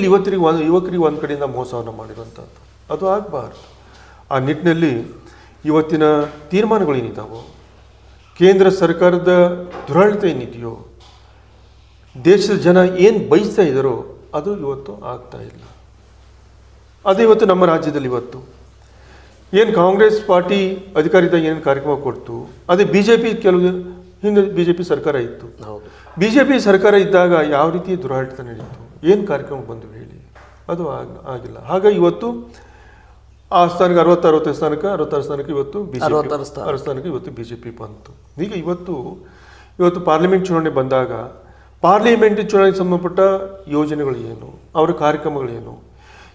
ಇಲ್ಲಿ ಇವತ್ತರಿಗೆ ಒಂದು ಯುವಕರಿಗೆ ಒಂದು ಕಡೆಯಿಂದ ಮೋಸವನ್ನು ಮಾಡಿರುವಂಥದ್ದು ಅದು ಆಗಬಾರ್ದು. ಆ ನಿಟ್ಟಿನಲ್ಲಿ ಇವತ್ತಿನ ತೀರ್ಮಾನಗಳೇನಿದ್ದಾವೋ ಕೇಂದ್ರ ಸರ್ಕಾರದ ದುರಾಡಳಿತ ಏನಿದೆಯೋ ದೇಶದ ಜನ ಏನು ಬಯಸ್ತಾ ಇದ್ದಾರೋ ಅದು ಇವತ್ತು ಆಗ್ತಾ ಇಲ್ಲ. ಅದು ಇವತ್ತು ನಮ್ಮ ರಾಜ್ಯದಲ್ಲಿ ಇವತ್ತು. ಏನು ಕಾಂಗ್ರೆಸ್ ಪಾರ್ಟಿ ಅಧಿಕಾರಿದಾಗ ಏನು ಕಾರ್ಯಕ್ರಮ ಕೊಡ್ತು ಅದೇ ಬಿ ಜೆ ಪಿ ಕೆಲವು ಹಿಂದೆ ಬಿ ಜೆ ಪಿ ಸರ್ಕಾರ ಇತ್ತು. ಬಿ ಜೆ ಪಿ ಸರ್ಕಾರ ಇದ್ದಾಗ ಯಾವ ರೀತಿ ದುರಾಡಳಿತ ನಡೀತು? ಏನು ಕಾರ್ಯಕ್ರಮ ಬಂದು ಹೇಳಿ? ಅದು ಆಗ ಆಗಿಲ್ಲ. ಹಾಗಾಗಿ ಇವತ್ತು ಆ ಸ್ಥಾನಕ್ಕೆ ಅರವತ್ತರವತ್ತೈದು ಅರವತ್ತು ಸ್ಥಾನಕ್ಕೆ ಅರವತ್ತಾರು ಸ್ಥಾನಕ್ಕೆ ಇವತ್ತು ಬಿ ಜೆ ಅರವತ್ತಾರು. ಸ್ಥಾನಕ್ಕೆ ಇವತ್ತು ಬಿ ಜೆ ಪಿ ಬಂತು. ಈಗ ಇವತ್ತು ಇವತ್ತು ಪಾರ್ಲಿಮೆಂಟ್ ಚುನಾವಣೆ ಬಂದಾಗ ಪಾರ್ಲಿಮೆಂಟ್ ಚುನಾವಣೆಗೆ ಸಂಬಂಧಪಟ್ಟ ಯೋಜನೆಗಳು ಏನು? ಅವರ ಕಾರ್ಯಕ್ರಮಗಳೇನು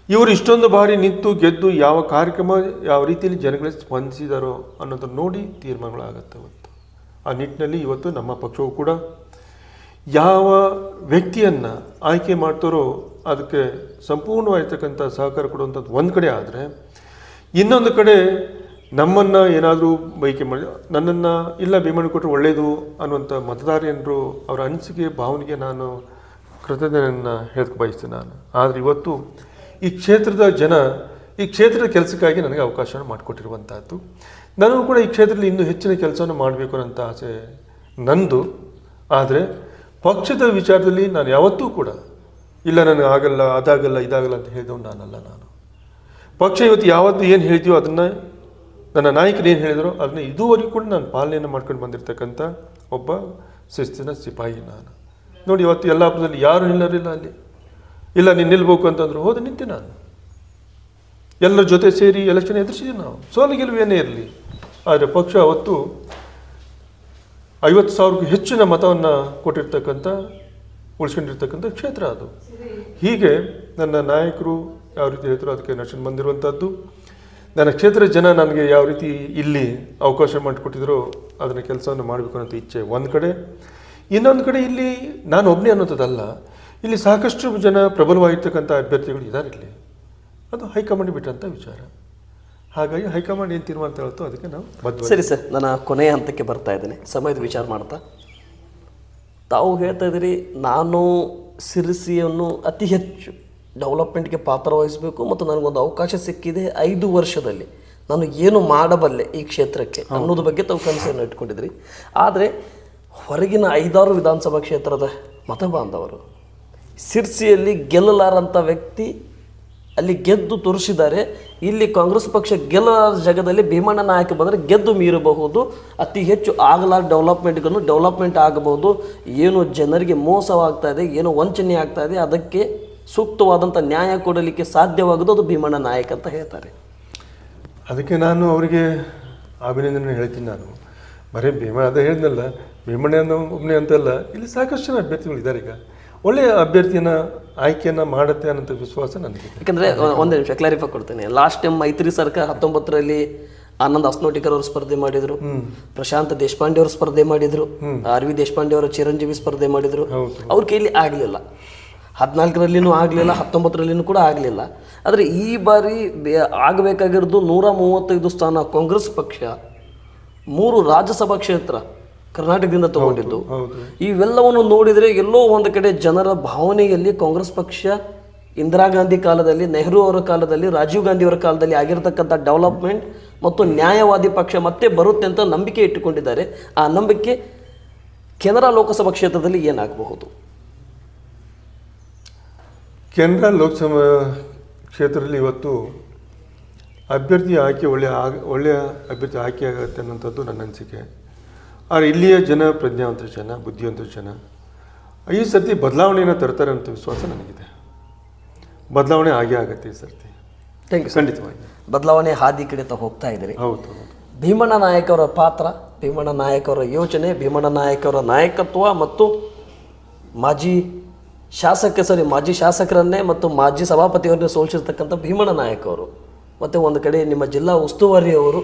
ಇವರು ಇಷ್ಟೊಂದು ಬಾರಿ ನಿಂತು ಗೆದ್ದು ಯಾವ ಕಾರ್ಯಕ್ರಮ ಯಾವ ರೀತಿಯಲ್ಲಿ ಜನಗಳಿಗೆ ಸ್ಪಂದಿಸಿದಾರೋ ಅನ್ನೋದನ್ನು ನೋಡಿ ತೀರ್ಮಾನಗಳಾಗತ್ತೆ ಇವತ್ತು ಆ ನಿಟ್ಟಿನಲ್ಲಿ ಇವತ್ತು ನಮ್ಮ ಪಕ್ಷವು ಕೂಡ ಯಾವ ವ್ಯಕ್ತಿಯನ್ನು ಆಯ್ಕೆ ಮಾಡ್ತಾರೋ ಅದಕ್ಕೆ ಸಂಪೂರ್ಣವಾಗಿರ್ತಕ್ಕಂಥ ಸಹಕಾರ ಕೊಡುವಂಥದ್ದು ಒಂದು ಕಡೆ ಆದರೆ, ಇನ್ನೊಂದು ಕಡೆ ನಮ್ಮನ್ನು ಏನಾದರೂ ಬೈಕೆ ಮಾಡಿ, ನನ್ನನ್ನು ಇಲ್ಲ ಭೀಮಣ್ಣ ಕೊಟ್ಟರೆ ಒಳ್ಳೆಯದು ಅನ್ನುವಂಥ ಮತದಾರರು ಅವರ ಅನಿಸಿಕೆ, ಭಾವನೆಗೆ ನಾನು ಕೃತಜ್ಞತೆಯನ್ನು ಹೇಳಕ್ಕೆ ಬಯಸ್ತೇನೆ ನಾನು. ಆದರೆ ಇವತ್ತು ಈ ಕ್ಷೇತ್ರದ ಜನ ಈ ಕ್ಷೇತ್ರದ ಕೆಲಸಕ್ಕಾಗಿ ನನಗೆ ಅವಕಾಶ ಮಾಡಿಕೊಟ್ಟಿರುವಂಥದ್ದು. ನನಗೂ ಕೂಡ ಈ ಕ್ಷೇತ್ರದಲ್ಲಿ ಇನ್ನೂ ಹೆಚ್ಚಿನ ಕೆಲಸವನ್ನು ಮಾಡಬೇಕು ಅನ್ನೋಂಥ ಆಸೆ ನಂದು. ಆದರೆ ಪಕ್ಷದ ವಿಚಾರದಲ್ಲಿ ನಾನು ಯಾವತ್ತೂ ಕೂಡ ಇಲ್ಲ, ನನಗೆ ಆಗಲ್ಲ, ಅದಾಗಲ್ಲ, ಇದಾಗಲ್ಲ ಅಂತ ಹೇಳಿದವನು ನಾನಲ್ಲ ನಾನು. ಪಕ್ಷ ಇವತ್ತು ಯಾವತ್ತು ಏನು ಹೇಳ್ತೀವೋ ಅದನ್ನು ನನ್ನ ನಾಯಕರು ಏನು ಹೇಳಿದರೋ, ಅದನ್ನ ಇದುವರೆಗೂ ಕೂಡ ನಾನು ಪಾಲನೆಯನ್ನು ಮಾಡ್ಕೊಂಡು ಬಂದಿರತಕ್ಕಂಥ ಒಬ್ಬ ಶಿಸ್ತಿನ ಸಿಪಾಯಿ ನಾನು. ನೋಡಿ, ಇವತ್ತು ಯಲ್ಲಾಪುರದಲ್ಲಿ ಯಾರು ನಿಲ್ಲರಿಲ್ಲ ಅಲ್ಲಿ. ಇಲ್ಲ, ನೀನು ನಿಲ್ಬೇಕು ಅಂತಂದ್ರು ಹೋದ ನಿಂತೆ ನಾನು. ಎಲ್ಲರ ಜೊತೆ ಸೇರಿ ಎಲೆಕ್ಷನ್ ಎದುರಿಸಿದ್ವಿ ನಾವು. ಸೋಲು ಗೆಲುವು ಏನೇ ಇರಲಿ. ಆದರೆ ಪಕ್ಷ ಅವತ್ತು ಐವತ್ತು ಸಾವಿರಕ್ಕೂ ಹೆಚ್ಚಿನ ಮತವನ್ನು ಕೊಟ್ಟಿರ್ತಕ್ಕಂಥ, ಉಳಿಸ್ಕೊಂಡಿರ್ತಕ್ಕಂಥ ಕ್ಷೇತ್ರ ಅದು. ಹೀಗೆ ನನ್ನ ನಾಯಕರು ಯಾವ ರೀತಿ ಹೇಳ್ತಾರೋ ಅದಕ್ಕೆ ನಡ್ಸ್ಕೊಂಡು ಬಂದಿರುವಂಥದ್ದು. ನನ್ನ ಕ್ಷೇತ್ರದ ಜನ ನನಗೆ ಯಾವ ರೀತಿ ಇಲ್ಲಿ ಅವಕಾಶ ಮಾಡಿಕೊಟ್ಟಿದ್ರು ಅದನ್ನು ಕೆಲಸವನ್ನು ಮಾಡಬೇಕು ಅನ್ನೋ ಇಚ್ಛೆ ಒಂದು ಕಡೆ. ಇನ್ನೊಂದು ಕಡೆ ಇಲ್ಲಿ ನಾನು ಒಬ್ಬನೇ ಅನ್ನೋಂಥದ್ದಲ್ಲ ಇಲ್ಲಿ ಸಾಕಷ್ಟು ಜನ ಪ್ರಬಲವಾಗಿರ್ತಕ್ಕಂಥ ಅಭ್ಯರ್ಥಿಗಳು ಇದ್ದಾರೆ ಇಲ್ಲಿ. ಅದು ಹೈಕಮಾಂಡ್ ಬಿಟ್ಟಂಥ ವಿಚಾರ. ಹಾಗಾಗಿ ಹೈಕಮಾಂಡ್ ಏನು ತೀರ್ಮಾನ ತಗೊಳ್ತೋ ಅದಕ್ಕೆ ನಾವು ಸರಿ ಸರ್ ನಾನು ಕೊನೆಯ ಹಂತಕ್ಕೆ ಬರ್ತಾ ಇದ್ದೀನಿ. ಸಮಯದ ವಿಚಾರ ಮಾಡ್ತಾ. ತಾವು ಹೇಳ್ತಾ ಇದ್ದೀರಿ ನಾನು ಸಿರಿಸಿಯನ್ನು ಅತಿ ಹೆಚ್ಚು ಡೆವಲಪ್ಮೆಂಟ್ಗೆ ಪಾತ್ರ ವಹಿಸಬೇಕು ಮತ್ತು ನನಗೊಂದು ಅವಕಾಶ ಸಿಕ್ಕಿದೆ ಐದು ವರ್ಷದಲ್ಲಿ. ನಾನು ಏನು ಮಾಡಬಲ್ಲೆ ಈ ಕ್ಷೇತ್ರಕ್ಕೆ ಅನ್ನೋದ್ರ ಬಗ್ಗೆ ತಾವು ಕನಸನ್ನು ಇಟ್ಕೊಂಡಿದ್ರಿ ಆದರೆ ಹೊರಗಿನ ಐದಾರು ವಿಧಾನಸಭಾ ಕ್ಷೇತ್ರದ ಮತ ಬಾಂಧವರು ಸಿರ್ಸಿಯಲ್ಲಿ ಗೆಲ್ಲಲಾರಂಥ ವ್ಯಕ್ತಿ ಅಲ್ಲಿ ಗೆದ್ದು ತೋರಿಸಿದ್ದಾರೆ. ಇಲ್ಲಿ ಕಾಂಗ್ರೆಸ್ ಪಕ್ಷ ಗೆಲ್ಲಲಾರದ ಜಾಗದಲ್ಲಿ ಭೀಮಣ್ಣ ನಾಯಕ ಬಂದರೆ ಗೆದ್ದು ಮೀರಬಹುದು. ಅತಿ ಹೆಚ್ಚು ಆಗಲಾರ ಡೆವಲಪ್ಮೆಂಟ್ಗಳನ್ನು ಡೆವಲಪ್ಮೆಂಟ್ ಆಗಬಹುದು. ಏನು ಜನರಿಗೆ ಮೋಸವಾಗ್ತಾ ಇದೆ, ಏನು ವಂಚನೆ ಆಗ್ತಾ ಇದೆ, ಅದಕ್ಕೆ ಸೂಕ್ತವಾದಂಥ ನ್ಯಾಯ ಕೊಡಲಿಕ್ಕೆ ಸಾಧ್ಯವಾಗೋದು ಅದು ಭೀಮಣ್ಣ ನಾಯಕ ಅಂತ ಹೇಳ್ತಾರೆ. ಅದಕ್ಕೆ ನಾನು ಅವರಿಗೆ ಅಭಿನಂದನೆ ಹೇಳ್ತೀನಿ ನಾನು. ಬರೀ ಭೀಮ ಅದೇ ಹೇಳಿದ್ನಲ್ಲ, ಭೀಮಣ್ಣ ಒಬ್ಬನೇ ಅಂತಲ್ಲ, ಇಲ್ಲಿ ಸಾಕಷ್ಟು ಜನ ಅಭ್ಯರ್ಥಿಗಳು ಇದ್ದಾರೆ ಈಗ. ಒಳ್ಳೆಯ ಅಭ್ಯರ್ಥಿಯನ್ನು ಆಯ್ಕೆಯನ್ನು ಮಾಡುತ್ತೆ ಅನ್ನೋಂಥ ವಿಶ್ವಾಸ ನನಗೆ ಯಾಕಂದರೆ ಒಂದು ನಿಮಿಷ ಕ್ಲಾರಿಫೈ ಕೊಡ್ತೇನೆ. ಲಾಸ್ಟ್ ಟೈಮ್ ಮೈತ್ರಿ ಸರ್ಕಾರ ಹತ್ತೊಂಬತ್ತರಲ್ಲಿ ಆನಂದ್ ಅಸ್ನೋಟಿಕರ್ ಅವರು ಸ್ಪರ್ಧೆ ಮಾಡಿದ್ರು. ಪ್ರಶಾಂತ್ ದೇಶಪಾಂಡೆ ಅವರು ಸ್ಪರ್ಧೆ ಮಾಡಿದ್ರು. ಆರ್ ವಿ ದೇಶಪಾಂಡೆ ಅವರು ಚಿರಂಜೀವಿ ಸ್ಪರ್ಧೆ ಮಾಡಿದ್ರು. ಅವ್ರ ಕೈಲಿ ಆಗಲಿಲ್ಲ. ಹದಿನಾಲ್ಕರಲ್ಲಿನೂ ಆಗಲಿಲ್ಲ ಹತ್ತೊಂಬತ್ತರಲ್ಲಿನೂ ಕೂಡ ಆಗಲಿಲ್ಲ. ಆದರೆ ಈ ಬಾರಿ ಆಗಬೇಕಾಗಿರೋದು ನೂರ ಮೂವತ್ತೈದು ಸ್ಥಾನ ಕಾಂಗ್ರೆಸ್ ಪಕ್ಷ ಮೂರು ರಾಜ್ಯಸಭಾ ಕ್ಷೇತ್ರ. ಕರ್ನಾಟಕದಿಂದ ತಗೊಂಡಿದ್ದು. ಇವೆಲ್ಲವನ್ನು ನೋಡಿದರೆ ಎಲ್ಲೋ ಒಂದು ಕಡೆ ಜನರ ಭಾವನೆಯಲ್ಲಿ ಕಾಂಗ್ರೆಸ್ ಪಕ್ಷ ಇಂದಿರಾ ಗಾಂಧಿ ಕಾಲದಲ್ಲಿ ನೆಹರು ಅವರ ಕಾಲದಲ್ಲಿ ರಾಜೀವ್ ಗಾಂಧಿ ಅವರ ಕಾಲದಲ್ಲಿ ಆಗಿರತಕ್ಕಂಥ ಡೆವಲಪ್ಮೆಂಟ್ ಮತ್ತು ನ್ಯಾಯವಾದಿ ಪಕ್ಷ ಮತ್ತೆ ಬರುತ್ತೆ ಅಂತ ನಂಬಿಕೆ ಇಟ್ಟುಕೊಂಡಿದ್ದಾರೆ. ಆ ನಂಬಿಕೆ ಕೆನರಾ ಲೋಕಸಭಾ ಕ್ಷೇತ್ರದಲ್ಲಿ ಏನಾಗಬಹುದು? ಕೆನರಾ ಲೋಕಸಭಾ ಕ್ಷೇತ್ರದಲ್ಲಿ ಇವತ್ತು ಅಭ್ಯರ್ಥಿ ಆಯ್ಕೆ ಒಳ್ಳೆಯ ಆಗ ಒಳ್ಳೆಯ ಅಭ್ಯರ್ಥಿ ಆಯ್ಕೆ ಆಗುತ್ತೆ ಅನ್ನೋಂಥದ್ದು ನನ್ನ ಅನಿಸಿಕೆ. ಆದರೆ ಇಲ್ಲಿಯ ಜನ ಪ್ರಜ್ಞಾವಂತ ಜನ ಬುದ್ಧಿವಂತ ಜನ ಈ ಸರ್ತಿ ಬದಲಾವಣೆಯನ್ನು ತರ್ತಾರೆ ಅಂತ ವಿಶ್ವಾಸ ನನಗಿದೆ. ಬದಲಾವಣೆ ಆಗೇ ಆಗುತ್ತೆ ಈ ಸರ್ತಿ. ಥ್ಯಾಂಕ್ ಯು ಖಂಡಿತವಾಗಿ. ಬದಲಾವಣೆ ಹಾದಿ ಕಡೆ ತ ಹೋಗ್ತಾ ಇದ್ದೀರಿ. ಹೌದು ಭೀಮಣ್ಣ ನಾಯಕರ ಅವರ ಪಾತ್ರ ಭೀಮಣ್ಣ ನಾಯಕರ ಅವರ ಯೋಚನೆ ಭೀಮಣ್ಣ ನಾಯಕರ ಅವರ ನಾಯಕತ್ವ ಮತ್ತು ಮಾಜಿ ಶಾಸಕ ಸರಿ ಮಾಜಿ ಶಾಸಕರನ್ನೇ ಮತ್ತು ಮಾಜಿ ಸಭಾಪತಿಯವರನ್ನೇ ಸೋಲಿಸಿರ್ತಕ್ಕಂಥ ಭೀಮಣ್ಣ ನಾಯಕ್ ಅವರು. ಮತ್ತು ಒಂದು ಕಡೆ ನಿಮ್ಮ ಜಿಲ್ಲಾ ಉಸ್ತುವಾರಿ ಅವರು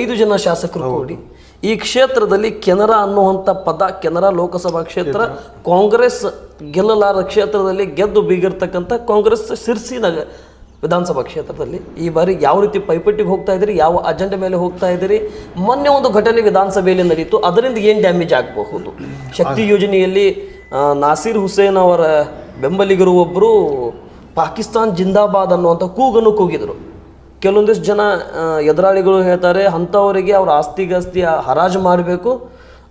ಐದು ಜನ ಶಾಸಕರು ಕೂಡಿ ಈ ಕ್ಷೇತ್ರದಲ್ಲಿ ಕೆನರಾ ಅನ್ನುವಂಥ ಪದ ಕೆನರಾ ಲೋಕಸಭಾ ಕ್ಷೇತ್ರ ಕಾಂಗ್ರೆಸ್ ಗೆಲ್ಲಲಾರ ಕ್ಷೇತ್ರದಲ್ಲಿ ಗೆದ್ದು ಬೀಗಿರ್ತಕ್ಕಂಥ ಕಾಂಗ್ರೆಸ್ ಸಿರ್ಸಿ ನಗ ವಿಧಾನಸಭಾ ಕ್ಷೇತ್ರದಲ್ಲಿ. ಈ ಬಾರಿ ಯಾವ ರೀತಿ ಪೈಪಟ್ಟಿಗೆ ಹೋಗ್ತಾ ಇದ್ದೀರಿ ಯಾವ ಅಜೆಂಡ ಮೇಲೆ ಹೋಗ್ತಾ ಇದ್ದೀರಿ ಮೊನ್ನೆ ಒಂದು ಘಟನೆ ವಿಧಾನಸಭೆಯಲ್ಲಿ ನಡೀತು ಅದರಿಂದ ಏನು ಡ್ಯಾಮೇಜ್ ಆಗಬಹುದು? ಶಕ್ತಿ ಯೋಜನೆಯಲ್ಲಿ ನಾಸೀರ್ ಹುಸೇನ್ ಅವರ ಬೆಂಬಲಿಗರು ಒಬ್ಬರು ಪಾಕಿಸ್ತಾನ್ ಜಿಂದಾಬಾದ್ ಅನ್ನುವಂಥ ಕೂಗನ್ನು ಕೂಗಿದರು. ಕೆಲವೊಂದಿಷ್ಟು ಜನ ಎದುರಾಳಿಗಳು ಹೇಳ್ತಾರೆ, ಅಂಥವರಿಗೆ ಅವ್ರ ಆಸ್ತಿಗಾಸ್ತಿ ಹರಾಜು ಮಾಡಬೇಕು,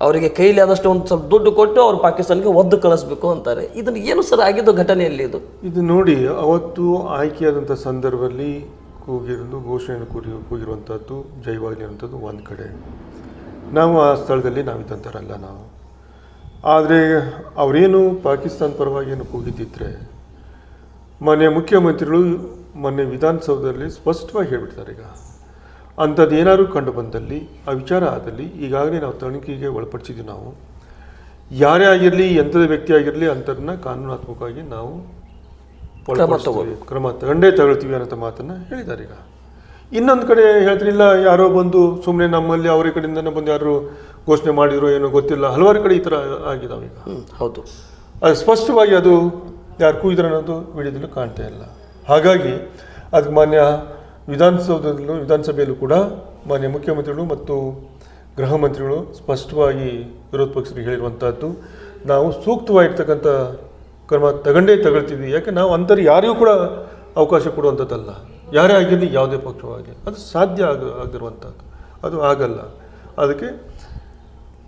ಅವರಿಗೆ ಕೈಲಿ ಆದಷ್ಟು ಒಂದು ಸ್ವಲ್ಪ ದುಡ್ಡು ಕೊಟ್ಟು ಅವ್ರು ಪಾಕಿಸ್ತಾನಿಗೆ ಒದ್ದು ಕಳಿಸ್ಬೇಕು ಅಂತಾರೆ. ಇದನ್ನು ಏನು ಸರ್ ಆಗಿದ್ದು ಘಟನೆಯಲ್ಲಿ ಇದು? ಇದು ನೋಡಿ, ಅವತ್ತು ಆಯ್ಕೆಯಾದಂಥ ಸಂದರ್ಭದಲ್ಲಿ ಕೂಗಿರೋದು ಘೋಷಣೆಯನ್ನು ಕೂಗಿ ಕೂಗಿರುವಂಥದ್ದು ಜೈವಾಗಲಿ ಅನ್ನೋಂಥದ್ದು ಒಂದು ಕಡೆ. ನಾವು ಆ ಸ್ಥಳದಲ್ಲಿ ನಾವಿದ್ದಂಥರಲ್ಲ ನಾವು. ಆದರೆ ಅವರೇನು ಪಾಕಿಸ್ತಾನ ಪರವಾಗಿ ಏನು ಕೂಗಿದ್ದಿದ್ರೆ, ಮಾನ್ಯ ಮುಖ್ಯಮಂತ್ರಿಗಳು ಮೊನ್ನೆ ವಿಧಾನಸೌಧದಲ್ಲಿ ಸ್ಪಷ್ಟವಾಗಿ ಹೇಳ್ಬಿಡ್ತಾರೆ ಈಗ. ಅಂಥದ್ದು ಏನಾದ್ರು ಕಂಡು ಬಂದಲ್ಲಿ ಆ ವಿಚಾರ ಆದಲ್ಲಿ ಈಗಾಗಲೇ ನಾವು ತನಿಖೆಗೆ ಒಳಪಡಿಸಿದ್ದೀವಿ ನಾವು. ಯಾರೇ ಆಗಿರಲಿ ಎಂಥದ ವ್ಯಕ್ತಿ ಆಗಿರಲಿ ಅಂಥದನ್ನ ಕಾನೂನಾತ್ಮಕವಾಗಿ ನಾವು. ಕ್ರಮ ತಗೊಂಡೇ ತಗೊಳ್ತೀವಿ ಅನ್ನೋ ಮಾತನ್ನ ಹೇಳಿದ್ದಾರೆ ಈಗ. ಇನ್ನೊಂದು ಕಡೆ ಹೇಳ್ತಿರಲಿಲ್ಲ ಯಾರೋ ಬಂದು ಸುಮ್ಮನೆ ನಮ್ಮಲ್ಲಿ ಅವರ ಕಡೆಯಿಂದನೇ ಬಂದು ಯಾರು ಘೋಷಣೆ ಮಾಡಿದ್ರು ಏನೋ ಗೊತ್ತಿಲ್ಲ. ಹಲವಾರು ಕಡೆ ಈ ಥರ ಆಗಿದಾವೆ ಈಗ. ಹೌದು. ಅದು ಸ್ಪಷ್ಟವಾಗಿ ಅದು ಯಾರು ಕೂಗಿದ್ರೆ ಅನ್ನೋದು ವಿಡಿಯೋದಲ್ಲಿ ಕಾಣ್ತಾ ಇಲ್ಲ. ಹಾಗಾಗಿ ಅದಕ್ಕೆ ಮಾನ್ಯ ವಿಧಾನಸೌಧದಲ್ಲೂ ವಿಧಾನಸಭೆಯಲ್ಲೂ ಕೂಡ ಮಾನ್ಯ ಮುಖ್ಯಮಂತ್ರಿಗಳು ಮತ್ತು ಗೃಹ ಮಂತ್ರಿಗಳು ಸ್ಪಷ್ಟವಾಗಿ ವಿರೋಧ ಪಕ್ಷರಿಗೆ ಹೇಳಿರುವಂಥದ್ದು ನಾವು ಸೂಕ್ತವಾಗಿರ್ತಕ್ಕಂಥ ಕ್ರಮ ತಗೊಂಡೇ ತಗೊಳ್ತೀವಿ. ಯಾಕೆ ನಾವು ಅಂಥವ್ರು ಯಾರಿಗೂ ಕೂಡ ಅವಕಾಶ ಕೊಡುವಂಥದ್ದಲ್ಲ. ಯಾರೇ ಆಗಿರಲಿ ಯಾವುದೇ ಪಕ್ಷವಾಗಿ. ಅದು ಸಾಧ್ಯ ಆಗ ಆಗಿರುವಂಥದ್ದು. ಅದು ಆಗಲ್ಲ. ಅದಕ್ಕೆ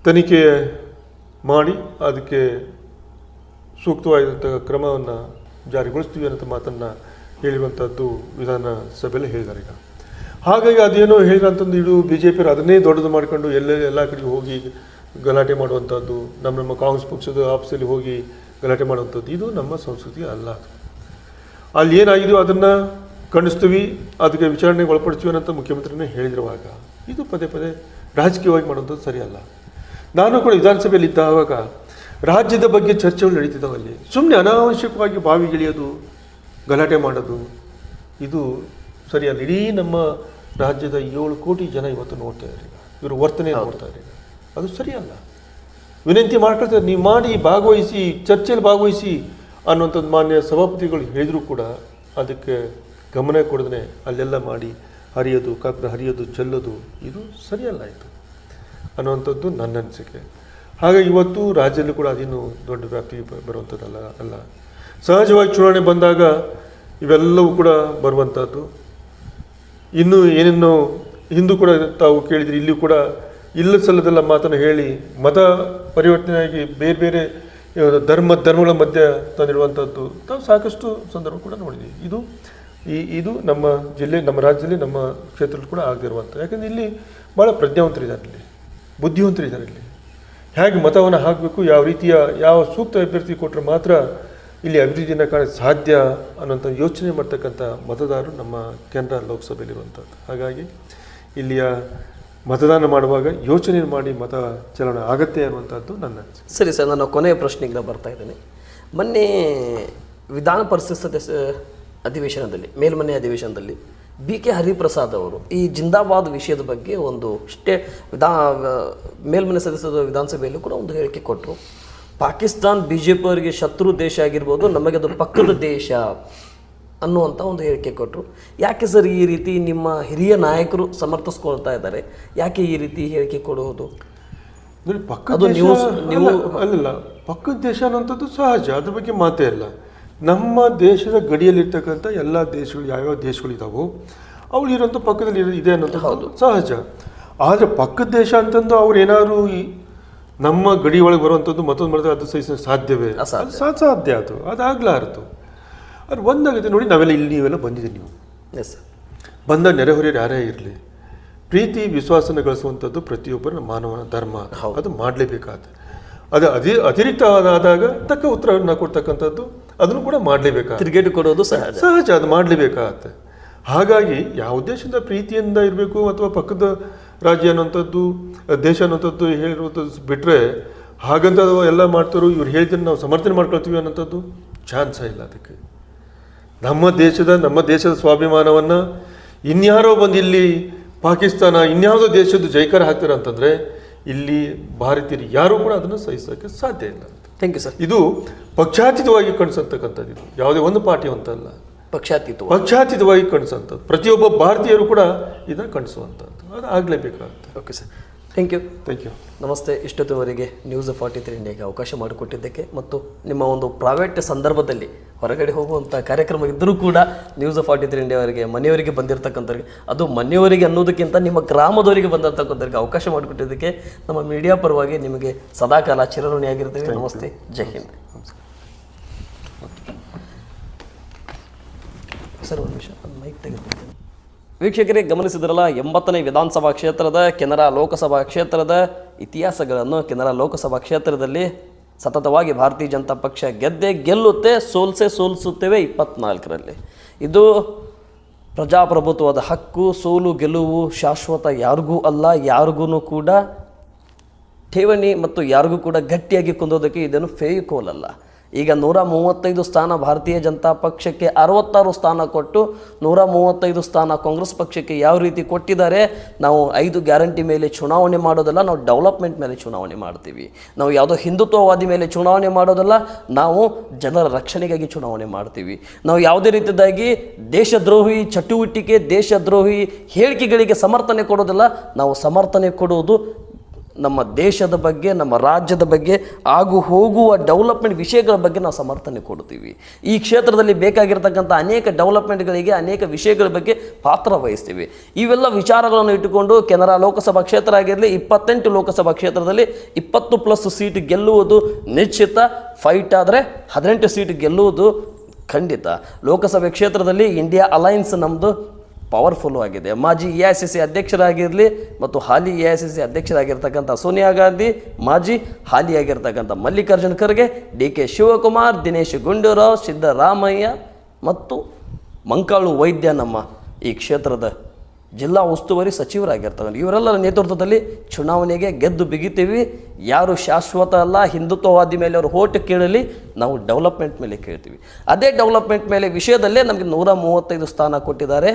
ತನಿಖೆ ಮಾಡಿ ಅದಕ್ಕೆ ಸೂಕ್ತವಾಗಿರ್ತಕ್ಕ ಕ್ರಮವನ್ನು ಜಾರಿಗೊಳಿಸ್ತೀವಿ ಅನ್ನೋ ಮಾತನ್ನು ಹೇಳಿರುವಂಥದ್ದು ವಿಧಾನಸಭೆಯಲ್ಲಿ ಹೇಳಿದ್ದಾರೆ ಈಗ. ಹಾಗಾಗಿ ಅದೇನೋ ಹೇಳಿದಂಥದ್ದು ಇದು ಬಿ ಜೆ ಪಿಯವರು ಅದನ್ನೇ ದೊಡ್ಡದು ಮಾಡಿಕೊಂಡು ಎಲ್ಲ ಎಲ್ಲ ಕಡೆ ಹೋಗಿ ಗಲಾಟೆ ಮಾಡುವಂಥದ್ದು ನಮ್ಮ ನಮ್ಮ ಕಾಂಗ್ರೆಸ್ ಪಕ್ಷದ ಆಫೀಸಲ್ಲಿ ಹೋಗಿ ಗಲಾಟೆ ಮಾಡುವಂಥದ್ದು ಇದು ನಮ್ಮ ಸಂಸ್ಕೃತಿ ಅಲ್ಲ. ಅಲ್ಲಿ ಏನಾಗಿದೆಯೋ ಅದನ್ನು ಖಂಡಿಸ್ತೀವಿ, ಅದಕ್ಕೆ ವಿಚಾರಣೆಗೆ ಒಳಪಡಿಸ್ತೀವಿ ಅಂತ ಮುಖ್ಯಮಂತ್ರಿನೇ ಹೇಳಿದಿರುವಾಗ ಇದು ಪದೇ ಪದೇ ರಾಜಕೀಯವಾಗಿ ಮಾಡುವಂಥದ್ದು ಸರಿಯಲ್ಲ. ನಾನು ಕೂಡ ವಿಧಾನಸಭೆಯಲ್ಲಿ ಇದ್ದಾಗ ರಾಜ್ಯದ ಬಗ್ಗೆ ಚರ್ಚೆಗಳು ನಡೀತಿದ್ದಾವೆ ಅಲ್ಲಿ. ಸುಮ್ಮನೆ ಅನಾವಶ್ಯಕವಾಗಿ ಬಾವಿಗಿಳಿಯೋದು ಗಲಾಟೆ ಮಾಡೋದು. ಇದು ಸರಿಯಲ್ಲ ಇಡೀ ನಮ್ಮ ರಾಜ್ಯದ ಏಳು ಕೋಟಿ ಜನ ಇವತ್ತು ನೋಡ್ತಾ ಇದ್ದಾರೆ. ಇವರು ವರ್ತನೆ ನೋಡ್ತಾ ಇದ್ದಾರೆ. ಅದು ಸರಿಯಲ್ಲ. ವಿನಂತಿ ಮಾಡ್ಕೊಳ್ತಾರೆ ನೀವು ಮಾಡಿ ಭಾಗವಹಿಸಿ ಚರ್ಚೆಯಲ್ಲಿ ಭಾಗವಹಿಸಿ ಅನ್ನುವಂಥದ್ದು ಮಾನ್ಯ ಸಭಾಪತಿಗಳು ಹೇಳಿದರೂ ಕೂಡ ಅದಕ್ಕೆ ಗಮನ ಕೊಡದೇ ಅಲ್ಲೆಲ್ಲ ಮಾಡಿ ಹರಿಯೋದು ಕಾಕ್ರ ಹರಿಯೋದು ಚೆಲ್ಲೋದು ಇದು ಸರಿಯಲ್ಲ ಇದು ಅನ್ನುವಂಥದ್ದು ನನ್ನ ಅನಿಸಿಕೆ ಹಾಗೆ ಇವತ್ತು ರಾಜ್ಯದಲ್ಲೂ ಕೂಡ ಅದೇನು ದೊಡ್ಡ ವ್ಯಾಪ್ತಿಗೆ ಬರುವಂಥದ್ದಲ್ಲ ಅಲ್ಲ. ಸಹಜವಾಗಿ ಚುನಾವಣೆ ಬಂದಾಗ ಇವೆಲ್ಲವೂ ಕೂಡ ಬರುವಂಥದ್ದು ಇನ್ನು ಏನೇನೋ ಹಿಂದೂ ಕೂಡ ತಾವು ಕೇಳಿದ್ರಿ ಇಲ್ಲಿ ಕೂಡ ಇಲ್ಲ ಸಲ್ಲದೆಲ್ಲ ಮಾತನ್ನು ಹೇಳಿ ಮತ ಪರಿವರ್ತನೆಯಾಗಿ ಬೇರೆ ಬೇರೆ ಧರ್ಮ, ಧರ್ಮಗಳ ಮಧ್ಯೆ ತಂದಿರುವಂಥದ್ದು ತಾವು ಸಾಕಷ್ಟು ಸಂದರ್ಭ ಕೂಡ ನೋಡಿದ್ವಿ ಇದು, ಈ, ಇದು ನಮ್ಮ ಜಿಲ್ಲೆ, ನಮ್ಮ ರಾಜ್ಯದಲ್ಲಿ ನಮ್ಮ ಕ್ಷೇತ್ರದಲ್ಲಿ ಕೂಡ ಆಗದಿರುವಂಥ ಯಾಕಂದರೆ ಇಲ್ಲಿ ಭಾಳ ಪ್ರಜ್ಞಾವಂತರಿದ್ದಾರೆ ಇಲ್ಲಿ, ಬುದ್ಧಿವಂತರಿದ್ದಾರೆ ಇಲ್ಲಿ. ಹೇಗೆ ಮತವನ್ನು ಹಾಕಬೇಕು, ಯಾವ ರೀತಿಯ, ಯಾವ ಸೂಕ್ತ ಅಭ್ಯರ್ಥಿ ಕೊಟ್ಟರೆ ಮಾತ್ರ ಇಲ್ಲಿ ಅಭಿವೃದ್ಧಿಯನ್ನು ಕಾಣ ಸಾಧ್ಯ ಅನ್ನೋಂಥ ಯೋಚನೆ ಮಾಡ್ತಕ್ಕಂಥ ಮತದಾರರು ನಮ್ಮ ಕೆನರಾ ಲೋಕಸಭೆಯಲ್ಲಿರುವಂಥದ್ದು ಹಾಗಾಗಿ ಇಲ್ಲಿಯ ಮತದಾನ ಮಾಡುವಾಗ ಯೋಚನೆ ಮಾಡಿ ಮತ ಚಲನೆ ಆಗತ್ತೆ ಅನ್ನುವಂಥದ್ದು ನನ್ನ ಸರಿ ಸರ್, ನಾನು ಕೊನೆಯ ಪ್ರಶ್ನೆಗೆ ಬರ್ತಾ ಇದ್ದೇನೆ. ಮೊನ್ನೆ ವಿಧಾನ ಪರಿಷತ್ ಸದಸ್ಯ ಅಧಿವೇಶನದಲ್ಲಿ, ಮೇಲ್ಮನೆ ಅಧಿವೇಶನದಲ್ಲಿ ಬಿ ಕೆ ಹರಿಪ್ರಸಾದ್ ಅವರು ಈ ಜಿಂದಾಬಾದ್ ವಿಷಯದ ಬಗ್ಗೆ ಒಂದು ಸ್ಟೇ, ವಿಧಾ ಮೇಲ್ಮನೆ ಸದಸ್ಯದ ವಿಧಾನಸಭೆಯಲ್ಲೂ ಕೂಡ ಒಂದು ಹೇಳಿಕೆ ಕೊಟ್ಟರು. ಪಾಕಿಸ್ತಾನ್ ಬಿ ಜೆ ಪಿಯವರಿಗೆ ಶತ್ರು ದೇಶ ಆಗಿರ್ಬೋದು ನಮಗೆ ಅದು ಪಕ್ಕದ ದೇಶ ಅನ್ನುವಂಥ ಒಂದು ಹೇಳಿಕೆ ಕೊಟ್ಟರು ಯಾಕೆ ಸರ್ ಈ ರೀತಿ ನಿಮ್ಮ ಹಿರಿಯ ನಾಯಕರು ಸಮರ್ಥಿಸ್ಕೊಳ್ತಾ ಇದ್ದಾರೆ? ಯಾಕೆ ಈ ರೀತಿ ಹೇಳಿಕೆ ಕೊಡುವುದು? ಪಕ್ಕದ ನೀವು- ನೀವು- ಅಲ್ಲ- ಅಲ್ಲಲ್ಲ ಪಕ್ಕದ ದೇಶ ಅನ್ನೋಂಥದ್ದು ಸಹಜ ಅದ್ರ ಬಗ್ಗೆ ಮಾತೇ ಇಲ್ಲ. ನಮ್ಮ ದೇಶದ ಗಡಿಯಲ್ಲಿರ್ತಕ್ಕಂಥ ಎಲ್ಲ ದೇಶಗಳು ಯಾವ್ಯಾವ ದೇಶಗಳಿದ್ದಾವೋ ಅವಳು ಇರೋಂಥ ಪಕ್ಕದಲ್ಲಿ ಇದೆ ಅನ್ನೋದು ಸಹಜ. ಆದರೆ ಪಕ್ಕದ ದೇಶ ಅಂತಂದು ಅವ್ರು ಏನಾದ್ರು ಈ ನಮ್ಮ ಗಡಿ ಒಳಗೆ ಬರುವಂಥದ್ದು ಮತ್ತೊಂದು ಮಾಡಿದ್ರೆ ಅದು ಸಹಿಸ ಸಾಧ್ಯವೇ? ಸಾಧ್ಯ ಅದು. ಅದು ಅದಾಗಲಾರದು ಅದು ಒಂದಾಗಿದೆ ನೋಡಿ ನಾವೆಲ್ಲ ಇಲ್ಲಿ ನೀವೆಲ್ಲ ಬಂದಿದ್ದೀವಿ ನೀವು. ಎಸ್ ಬಂದ ನೆರೆಹೊರೆಯರು ಯಾರೇ ಇರಲಿ ಪ್ರೀತಿ ವಿಶ್ವಾಸನ ಗಳಿಸುವಂಥದ್ದು ಪ್ರತಿಯೊಬ್ಬರ ಮಾನವನ ಧರ್ಮ. ಅದು. ಅದು ಮಾಡಲೇಬೇಕಾದ. ಅದು ಅತಿ ಅತಿರಿಕ್ತ ಆದಾಗ ತಕ್ಕ ಉತ್ತರವನ್ನು ಕೊಡ್ತಕ್ಕಂಥದ್ದು ಅದನ್ನು ಕೂಡ ಮಾಡಲೇಬೇಕಾದ. ತಿರುಗೇಟು ಕೊಡೋದು ಸಹಜ. ಸಹಜ ಅದು ಮಾಡಲೇಬೇಕಾಗತ್ತೆ ಹಾಗಾಗಿ ಯಾವ ಉದ್ದೇಶದಿಂದ ಪ್ರೀತಿಯಿಂದ ಇರಬೇಕು ಅಥವಾ ಪಕ್ಕದ ರಾಜ್ಯ ಅನ್ನೋಂಥದ್ದು ದೇಶ ಅನ್ನೋಂಥದ್ದು ಹೇಳಿರುವಂಥದ್ದು ಬಿಟ್ಟರೆ ಹಾಗಂತ ಅದು ಎಲ್ಲ ಮಾಡ್ತಾರೋ ಇವ್ರು ಹೇಳಿದ್ರೆ ನಾವು ಸಮರ್ಥನೆ ಮಾಡ್ಕೊಳ್ತೀವಿ ಅನ್ನೋಂಥದ್ದು ಚಾನ್ಸೇ ಇಲ್ಲ ಅದಕ್ಕೆ. ನಮ್ಮ ದೇಶದ ನಮ್ಮ ದೇಶದ ಸ್ವಾಭಿಮಾನವನ್ನು ಇನ್ಯಾರೋ ಬಂದು ಇಲ್ಲಿ ಪಾಕಿಸ್ತಾನ ಇನ್ಯಾವುದೋ ದೇಶದ ಜೈಕಾರ ಹಾಕ್ತಾರೆ ಅಂತಂದರೆ ಇಲ್ಲಿ ಭಾರತೀಯರು ಯಾರೂ ಕೂಡ ಅದನ್ನು ಸಹಿಸೋಕ್ಕೆ ಸಾಧ್ಯ ಇಲ್ಲ ಥ್ಯಾಂಕ್ ಯು ಸರ್ ಇದು ಪಕ್ಷಾತೀತವಾಗಿ ಕಾಣಿಸತಕ್ಕಂಥದ್ದು ಇದು. ಯಾವುದೇ ಒಂದು ಪಾರ್ಟಿ ಅಂತಲ್ಲ. ಪಕ್ಷಾತೀತ ಪಕ್ಷಾತೀತವಾಗಿ ಕಾಣಿಸುವಂಥದ್ದು. ಪ್ರತಿಯೊಬ್ಬ ಭಾರತೀಯರು ಕೂಡ ಇದನ್ನು ಕಾಣಿಸುವಂಥದ್ದು. ಅದು ಆಗಲೇಬೇಕಾಗುತ್ತೆ. Okay sir thank you thank you ನಮಸ್ತೆ. ಇಷ್ಟೊತ್ತುವರೆಗೆ ನ್ಯೂಸ್ ಫಾರ್ಟಿ ತ್ರೀ ಇಂಡಿಯಾಗೆ ಅವಕಾಶ ಮಾಡಿಕೊಟ್ಟಿದ್ದಕ್ಕೆ ಮತ್ತು ನಿಮ್ಮ ಒಂದು ಪ್ರೈವೇಟ್ ಸಂದರ್ಭದಲ್ಲಿ ಹೊರಗಡೆ ಹೋಗುವಂಥ ಕಾರ್ಯಕ್ರಮ ಇದ್ದರೂ ಕೂಡ ನ್ಯೂಸ್ ಫಾರ್ಟಿ ತ್ರೀ ಇಂಡಿಯಾವರಿಗೆ ಮನೆಯವರಿಗೆ ಬಂದಿರತಕ್ಕಂಥವ್ರಿಗೆ ಅದು ಮನೆಯವರಿಗೆ ಅನ್ನೋದಕ್ಕಿಂತ ನಿಮ್ಮ ಗ್ರಾಮದವರಿಗೆ ಬಂದಿರತಕ್ಕಂಥವ್ರಿಗೆ ಅವಕಾಶ ಮಾಡಿಕೊಟ್ಟಿದ್ದಕ್ಕೆ ನಮ್ಮ ಮೀಡಿಯಾ ಪರವಾಗಿ ನಿಮಗೆ ಸದಾಕಾಲ ಚಿರಋಣಿಯಾಗಿರ್ತೇವೆ ನಮಸ್ತೆ. ಜೈ ಹಿಂದ್. ಸರ್, ಒಂದು ನಿಮಿಷ ಅದು ಮೈಕ್ ತೆಗೆದುಕೊಳ್ತೀನಿ ವೀಕ್ಷಕರಿಗೆ ಗಮನಿಸಿದ್ರಲ್ಲ, ಎಂಬತ್ತನೇ ವಿಧಾನಸಭಾ ಕ್ಷೇತ್ರದ, ಕೆನರಾ ಲೋಕಸಭಾ ಕ್ಷೇತ್ರದ ಇತಿಹಾಸಗಳನ್ನು ಕೆನರಾ ಲೋಕಸಭಾ ಕ್ಷೇತ್ರದಲ್ಲಿ ಸತತವಾಗಿ ಭಾರತೀಯ ಜನತಾ ಪಕ್ಷ ಗೆದ್ದೆ ಗೆಲ್ಲುತ್ತೆ, ಸೋಲ್ಸೆ ಸೋಲಿಸುತ್ತೇವೆ ಇಪ್ಪತ್ನಾಲ್ಕರಲ್ಲಿ. ಇದು ಪ್ರಜಾಪ್ರಭುತ್ವದ ಹಕ್ಕು, ಸೋಲು, ಗೆಲುವು ಶಾಶ್ವತ ಯಾರಿಗೂ ಅಲ್ಲ, ಯಾರಿಗೂ ಕೂಡ ಠೇವಣಿ ಮತ್ತು ಯಾರಿಗೂ ಕೂಡ ಗಟ್ಟಿಯಾಗಿ ಕುಂದೋದಕ್ಕೆ ಇದನ್ನು ಫೇಯ್ ಅಲ್ಲ. ಈಗ ನೂರ ಮೂವತ್ತೈದು ಸ್ಥಾನ ಭಾರತೀಯ ಜನತಾ ಪಕ್ಷಕ್ಕೆ ಅರವತ್ತಾರು ಸ್ಥಾನ ಕೊಟ್ಟು ನೂರ ಮೂವತ್ತೈದು ಸ್ಥಾನ ಕಾಂಗ್ರೆಸ್ ಪಕ್ಷಕ್ಕೆ ಯಾವ ರೀತಿ ಕೊಟ್ಟಿದ್ದಾರೆ? ನಾವು ಐದು ಗ್ಯಾರಂಟಿ ಮೇಲೆ ಚುನಾವಣೆ ಮಾಡೋದಲ್ಲ, ನಾವು ಡೆವಲಪ್ಮೆಂಟ್ ಮೇಲೆ ಚುನಾವಣೆ ಮಾಡ್ತೀವಿ. ನಾವು ಯಾವುದೋ ಹಿಂದುತ್ವವಾದಿ ಮೇಲೆ ಚುನಾವಣೆ ಮಾಡೋದಲ್ಲ, ನಾವು ಜನರ ರಕ್ಷಣೆಗಾಗಿ ಚುನಾವಣೆ ಮಾಡ್ತೀವಿ. ನಾವು ಯಾವುದೇ ರೀತಿಯದಾಗಿ ದೇಶದ್ರೋಹಿ, ಚಟುವಟಿಕೆ, ದೇಶದ್ರೋಹಿ, ಹೇಳಿಕೆಗಳಿಗೆ ಸಮರ್ಥನೆ ಕೊಡೋದಲ್ಲ, ನಾವು ಸಮರ್ಥನೆ ಕೊಡುವುದು ನಮ್ಮ ದೇಶದ ಬಗ್ಗೆ, ನಮ್ಮ ರಾಜ್ಯದ ಬಗ್ಗೆ, ಆಗು ಹೋಗುವ ಡೆವಲಪ್ಮೆಂಟ್ ವಿಷಯಗಳ ಬಗ್ಗೆ ನಾವು ಸಮರ್ಥನೆ ಕೊಡ್ತೀವಿ ಈ ಕ್ಷೇತ್ರದಲ್ಲಿ ಬೇಕಾಗಿರ್ತಕ್ಕಂಥ ಅನೇಕ ಡೆವಲಪ್ಮೆಂಟ್ಗಳಿಗೆ ಅನೇಕ ವಿಷಯಗಳ ಬಗ್ಗೆ ಪಾತ್ರ ವಹಿಸ್ತೀವಿ. ಇವೆಲ್ಲ ವಿಚಾರಗಳನ್ನು ಇಟ್ಟುಕೊಂಡು ಕೆನರಾ ಲೋಕಸಭಾ ಕ್ಷೇತ್ರ ಆಗಿರಲಿ, ಇಪ್ಪತ್ತೆಂಟು ಲೋಕಸಭಾ ಕ್ಷೇತ್ರದಲ್ಲಿ ಇಪ್ಪತ್ತು ಪ್ಲಸ್ ಸೀಟ್ ಗೆಲ್ಲುವುದು ನಿಶ್ಚಿತ. ಫೈಟ್ ಆದರೆ ಹದಿನೆಂಟು ಸೀಟ್ ಗೆಲ್ಲುವುದು ಖಂಡಿತ. ಲೋಕಸಭೆ ಕ್ಷೇತ್ರದಲ್ಲಿ ಇಂಡಿಯಾ ಅಲೈನ್ಸ್ ನಮ್ಮದು ಪವರ್ಫುಲ್ ಆಗಿದೆ. ಮಾಜಿ ಎ ಐ ಸಿ ಸಿ ಅಧ್ಯಕ್ಷರಾಗಿರಲಿ ಮತ್ತು ಹಾಲಿ ಎ ಐ ಸಿ ಸಿ ಅಧ್ಯಕ್ಷರಾಗಿರ್ತಕ್ಕಂಥ ಸೋನಿಯಾ ಗಾಂಧಿ, ಮಾಜಿ ಹಾಲಿಯಾಗಿರ್ತಕ್ಕಂಥ ಮಲ್ಲಿಕಾರ್ಜುನ್ ಖರ್ಗೆ, ಡಿ ಕೆ ಶಿವಕುಮಾರ್, ದಿನೇಶ್ ಗುಂಡೂರಾವ್, ಸಿದ್ದರಾಮಯ್ಯ ಮತ್ತು ಮಂಕಾಳು ವೈದ್ಯ ನಮ್ಮ ಈ ಕ್ಷೇತ್ರದ ಜಿಲ್ಲಾ ಉಸ್ತುವಾರಿ ಸಚಿವರಾಗಿರ್ತಾರೆ ಇವರೆಲ್ಲರ ನೇತೃತ್ವದಲ್ಲಿ ಚುನಾವಣೆಗೆ ಗೆದ್ದು ಬಿಗಿತೀವಿ. ಯಾರು ಶಾಶ್ವತ ಅಲ್ಲ, ಹಿಂದುತ್ವವಾದಿ ಮೇಲೆ ಅವರು ಹೋಟ್ ಕೇಳಲಿ, ನಾವು ಡೆವಲಪ್ಮೆಂಟ್ ಮೇಲೆ ಕೇಳ್ತೀವಿ. ಅದೇ ಡೆವಲಪ್ಮೆಂಟ್ ಮೇಲೆ ವಿಷಯದಲ್ಲೇ ನಮಗೆ ನೂರ ಮೂವತ್ತೈದು ಸ್ಥಾನ ಕೊಟ್ಟಿದ್ದಾರೆ.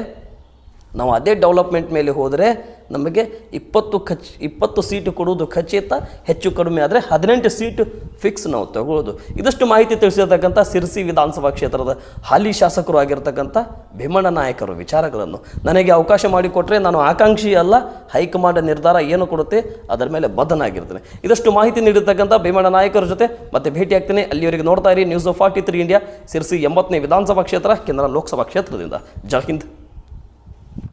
ನಾವು ಅದೇ ಡೆವಲಪ್ಮೆಂಟ್ ಮೇಲೆ ಹೋದರೆ ನಮಗೆ ಇಪ್ಪತ್ತು ಖಚ್, ಇಪ್ಪತ್ತು ಸೀಟು ಕೊಡುವುದು ಖಚಿತ, ಹೆಚ್ಚು ಕಡಿಮೆ ಆದರೆ ಹದಿನೆಂಟು ಸೀಟು ಫಿಕ್ಸ್ ನಾವು ತಗೊಳ್ಳೋದು. ಇದಷ್ಟು ಮಾಹಿತಿ ತಿಳಿಸಿರ್ತಕ್ಕಂಥ ಸಿರ್ಸಿ ವಿಧಾನಸಭಾ ಕ್ಷೇತ್ರದ ಹಾಲಿ ಶಾಸಕರು ಆಗಿರ್ತಕ್ಕಂಥ ಭೀಮಣ್ಣ ನಾಯಕರ ವಿಚಾರಗಳನ್ನು ನನಗೆ ಅವಕಾಶ ಮಾಡಿಕೊಟ್ರೆ ನಾನು ಆಕಾಂಕ್ಷಿ ಅಲ್ಲ, ಹೈಕಮಾಂಡ್ ನಿರ್ಧಾರ ಏನು ಕೊಡುತ್ತೆ ಅದರ ಮೇಲೆ ಬದ್ಧನಾಗಿರ್ತೇನೆ. ಇದಷ್ಟು ಮಾಹಿತಿ ನೀಡಿರ್ತಕ್ಕಂಥ ಭೀಮಣ್ಣ ನಾಯಕರ ಜೊತೆ ಮತ್ತೆ ಭೇಟಿ ಆಗ್ತೇನೆ ಅಲ್ಲಿವರೆಗೆ ನೋಡ್ತಾ ಇರಿ news of forty three India Sirsi ಎಂಬತ್ತನೇ ವಿಧಾನಸಭಾ ಕ್ಷೇತ್ರ, ಕೇಂದ್ರ ಲೋಕಸಭಾ ಕ್ಷೇತ್ರದಿಂದ. ಜೈ